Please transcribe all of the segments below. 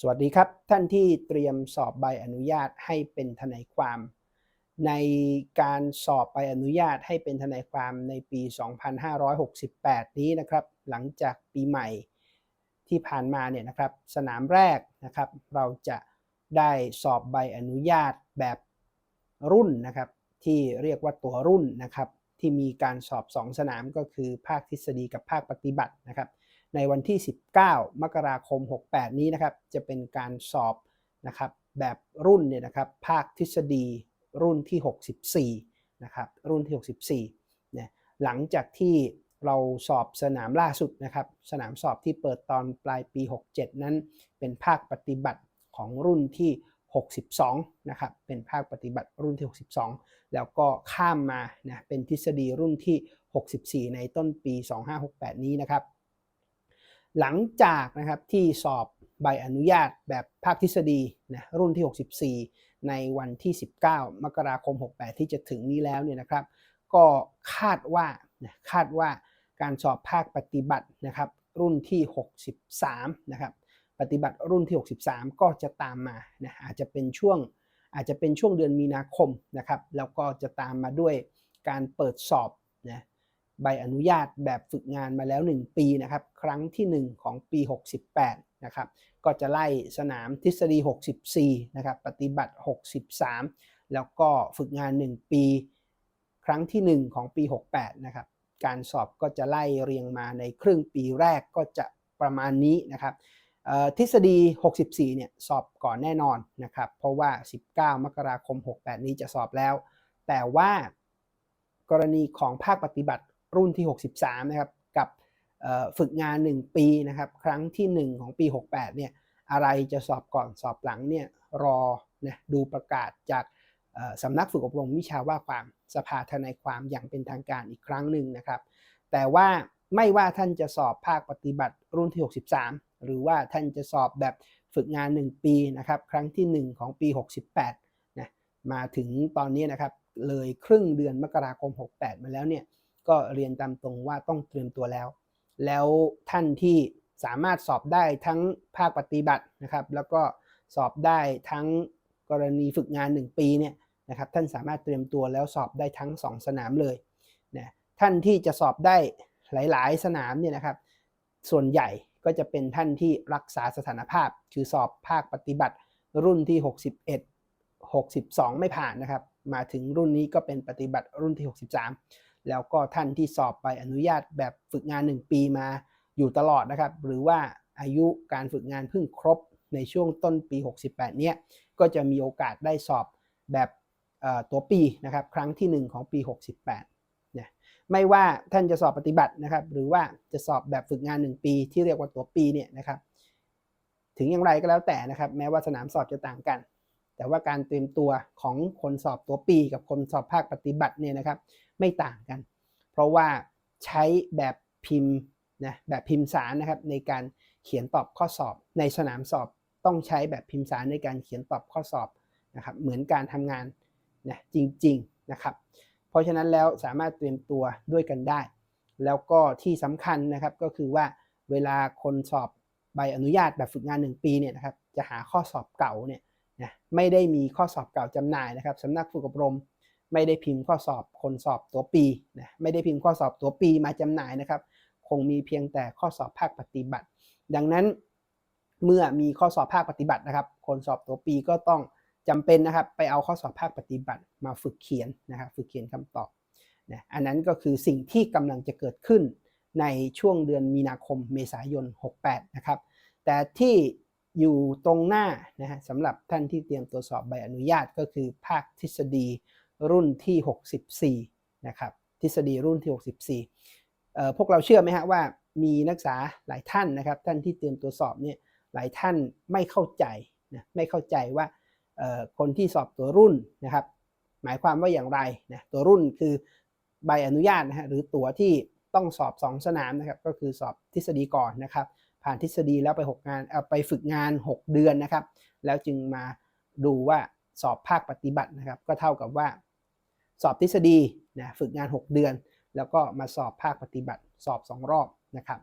สวัสดีครับ ท่านที่เตรียมสอบใบอนุญาตให้เป็นทนายความ ในการสอบใบอนุญาตให้เป็นทนายความในปี 2568 นี้นะครับ หลังจากปีใหม่ที่ผ่านมาเนี่ยนะครับ สนามแรกนะครับ เราจะได้สอบใบอนุญาตแบบรุ่นนะครับ ที่เรียกว่าตัวรุ่นนะครับ ที่มีการสอบ 2 สนามก็คือภาคทฤษฎีกับภาคปฏิบัตินะครับ ในวันที่ 19 มกราคม 68 นี้นะครับ จะเป็นการสอบนะครับแบบรุ่นเนี่ยนะครับภาคทฤษฎีรุ่นที่ 64 นะครับรุ่นที่ 64เนี่ยหลังจากที่เราสอบสนามล่าสุดนะครับ สนามสอบที่เปิดตอนปลายปี 67 นั้น เป็นภาคปฏิบัติของรุ่นที่ 62 นะครับ เป็นภาคปฏิบัติรุ่นที่ 62 แล้วก็ข้ามมานะเป็นทฤษฎีรุ่นที่ 64 ในต้นปี 2568 นี้นะครับ หลังจากนะครับที่สอบใบอนุญาตแบบภาคทฤษฎีนะรุ่นที่ 64 ในวันที่ 19 มกราคม 68 ที่จะถึงนี้แล้วเนี่ยนะครับ ก็คาดว่าคาดว่าการสอบภาคปฏิบัตินะครับ รุ่นที่ 63 นะครับ ปฏิบัติรุ่นที่ 63 ก็จะตามมานะอาจจะเป็นช่วงอาจจะเป็นช่วงเดือนมีนาคมนะครับ แล้วก็จะตามมาด้วยการเปิดสอบ ใบอนุญาตแบบฝึกงานมาแล้ว 1 ปีนะครับ ครั้งที่ 1 ของปี 68 นะครับ ก็จะไล่สนามทฤษฎี 64 นะครับ ปฏิบัติ 63 แล้วก็ฝึกงาน 1 ปี ครั้งที่ 1 ของปี 68 นะครับ การสอบก็จะไล่เรียงมาในครึ่งปีแรกก็จะประมาณนี้นะครับทฤษฎี 64 เนี่ยสอบก่อนแน่นอนนะครับ เพราะว่า 19 มกราคม 68 นี้จะสอบแล้ว แต่ว่ากรณีของภาคปฏิบัติ รุ่นที่ 63 นะครับ กับฝึกงาน 1 ปีนะครับ ครั้งที่ 1 ของปี 68 เนี่ย อะไรจะสอบก่อนสอบหลังเนี่ยรอนะดูประกาศจากสำนักฝึกอบรมวิชาว่าความสภาทนายความอย่างเป็นทางการอีกครั้งหนึ่งนะครับ แต่ว่าไม่ว่าท่านจะสอบภาคปฏิบัติรุ่นที่ 63 หรือว่าท่านจะสอบแบบฝึกงาน 1 ปีนะครับ ครั้งที่ 1 ของปี 68นะมาถึงตอนนี้นะครับเลยครึ่งเดือนมกราคม 68 มาแล้วเนี่ย ก็เรียนตามตรงว่าต้องเตรียมตัวแล้ว แล้วท่านที่สามารถสอบได้ทั้งภาคปฏิบัตินะครับ แล้วก็สอบได้ทั้งกรณีฝึกงาน 1 ปีเนี่ยนะครับท่านสามารถเตรียมตัวแล้วสอบได้ทั้ง 2 สนามเลยนะท่านที่จะสอบได้หลาย ๆ สนามเนี่ยนะครับส่วนใหญ่ก็จะเป็นท่านที่รักษาสถานภาพ คือสอบภาคปฏิบัติ รุ่นที่ 61 62 ไม่ผ่านนะครับ มาถึงรุ่นนี้ก็เป็นปฏิบัติรุ่นที่ 63 แล้วก็ท่านที่สอบไปอนุญาตแบบฝึกงาน 1 ปีมาอยู่ตลอดนะครับ หรือว่าอายุการฝึกงานเพิ่งครบในช่วงต้นปี 68 เนี้ยก็จะมีโอกาสได้สอบแบบตัวปีนะครับ ครั้งที่ 1 ของปี 68นะไม่ว่าท่านจะสอบปฏิบัตินะครับ หรือว่าจะสอบแบบฝึกงาน 1 ปี ที่เรียกว่าตัวปีเนี่ยนะครับ ถึงอย่างไรก็แล้วแต่นะครับ แม้ว่าสนามสอบจะต่างกัน แต่ว่าการเตรียมตัวของคนสอบตัวปีกับคนสอบภาคปฏิบัติเนี่ยนะครับไม่ต่างกัน เพราะว่าใช้แบบพิมพ์นะแบบพิมพ์สารนะครับในการเขียนตอบข้อสอบ ในสนามสอบต้องใช้แบบพิมพ์สารในการเขียนตอบข้อสอบนะครับเหมือนการทำงานนะจริงๆนะครับเพราะฉะนั้นแล้วสามารถเตรียมตัวด้วยกันได้ แล้วก็ที่สำคัญนะครับก็คือว่าเวลาคนสอบใบอนุญาตแบบฝึกงาน 1 ปีเนี่ยนะครับจะหาข้อสอบเก่าเนี่ย นะไม่ได้มีข้อสอบเก่าจำหน่ายนะครับสำนักฝึกอบรม ไม่ได้พิมพ์ข้อสอบคนสอบตัวปีนะไม่ได้พิมพ์ข้อสอบตัวปีมาจำหน่ายนะครับ คงมีเพียงแต่ข้อสอบภาคปฏิบัติ ดังนั้นเมื่อมีข้อสอบภาคปฏิบัตินะครับ คนสอบตัวปีก็ต้องจำเป็นนะครับ ไปเอาข้อสอบภาคปฏิบัติมาฝึกเขียนนะครับ ฝึกเขียนคำตอบนะอันนั้นก็คือสิ่งที่กำลังจะเกิดขึ้นในช่วงเดือนมีนาคมเมษายน 68 นะครับ แต่ที่ อยู่ตรงหน้านะฮะสำหรับท่านที่เตรียมตรวจสอบใบอนุญาตก็คือภาคทฤษฎีรุ่นที่ 64 นะครับ ทฤษฎีรุ่นที่ 64 พวกเราเชื่อไหมฮะว่ามีนักศึกษาหลายท่านนะครับ ท่านที่เตรียมตรวจสอบเนี่ยหลายท่านไม่เข้าใจนะไม่เข้าใจว่าคนที่สอบตัวรุ่นนะครับ หมายความว่าอย่างไรนะตัวรุ่นคือใบอนุญาตนะฮะหรือตัวที่ต้องสอบ 2 สนามนะครับ ก็คือสอบทฤษฎีก่อนนะครับ ผ่านทฤษฎีแล้วไป6งานเอาไปฝึกงาน 6 เดือนนะครับ แล้วจึงมาดูว่าสอบภาคปฏิบัตินะครับ ก็เท่ากับว่า สอบทฤษฎีนะฝึกงาน 6 เดือน แล้วก็มาสอบภาคปฏิบัติสอบ 2 รอบนะครับ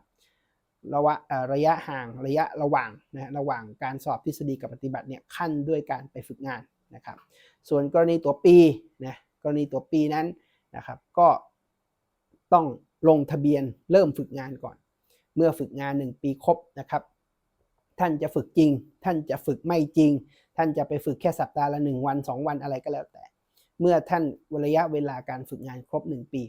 ระวะเอ่อระยะห่างระยะระหว่างนะระหว่างการสอบทฤษฎีกับปฏิบัติเนี่ยขั้นด้วยการไปฝึกงานนะครับ ส่วนกรณีตัวปีนะกรณีตัวปีนั้นนะครับก็ต้องลงทะเบียนเริ่มฝึกงานก่อน เมื่อฝึกงาน 1 ปีครบนะครับ ท่านจะฝึกจริง ท่านจะฝึกไม่จริง ท่านจะไปฝึกแค่สัปดาห์ละ 1 วัน 2 วันอะไรก็แล้วแต่ เมื่อท่านระยะเวลาการฝึกงานครบ 1 ปี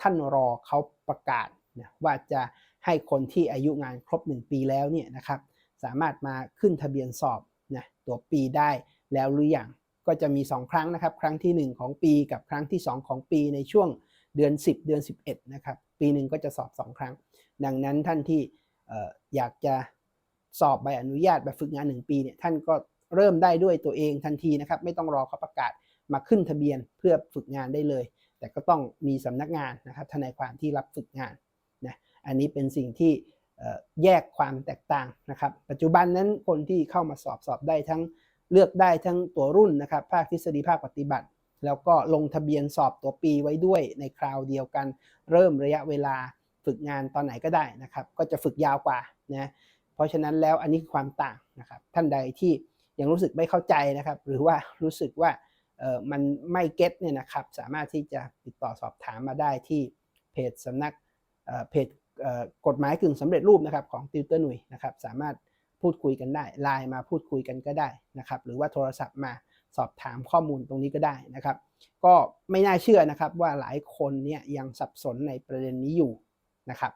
ท่านรอเขาประกาศนะว่าจะให้คนที่อายุงานครบ 1 ปีแล้วเนี่ยนะครับ สามารถมาขึ้นทะเบียนสอบนะตัวปีได้แล้วหรือยังก็จะมี 2 ครั้งนะครับ ครั้งทีหนึ่1 ของปีกับครั้งที่ 2 ของปีในช่วง เดือน 10 เดือน 11 นะครับ ปีหนึ่งก็จะสอบ 2 ครั้ง ดังนั้นท่านที่ออยากจะสอบใบอนุญาตแบฝึกงาน 1 ปีเนี่ยท่านก็เริ่มได้ด้วยตัวเองทันทีนะครับ ไม่ต้องรอเขาประกาศมาขึ้นทะเบียนเพื่อฝึกงานได้เลย แต่ก็ต้องมีสำนักงานนะครับทนายความที่รับฝึกงานนะอันนี้เป็นสิ่งที่แยกความแตกต่างนะครับ ปัจจุบันนั้นคนที่เข้ามาสอบสอบได้ทั้งเลือกได้ทั้งตัวรุ่นนะครับ ภาคทฤษฎีภาคปฏิบัติ แล้วก็ลงทะเบียนสอบตัวปีไว้ด้วยในคราวเดียวกัน เริ่มระยะเวลาฝึกงานตอนไหนก็ได้นะครับ ก็จะฝึกยาวกว่านะเพราะฉะนั้นแล้วอันนี้คือความต่างนะครับ ท่านใดที่ยังรู้สึกไม่เข้าใจนะครับ หรือว่ารู้สึกว่ามันไม่เก็ตเนี่ยนะครับ สามารถที่จะติดต่อสอบถามมาได้ที่เพจสำนักเเพจเกฎหมายกึ่งสำเร็จรูปนะครับของติวเตอร์หนุ่ยนะครับ สามารถพูดคุยกันได้ไลน์มาพูดคุยกันก็ได้นะครับ หรือว่าโทรศัพท์มา สอบถามข้อมูลตรงนี้ก็ได้นะครับ ก็ไม่น่าเชื่อนะครับว่าหลายคนเนี่ยยังสับสนในประเด็นนี้อยู่นะครับ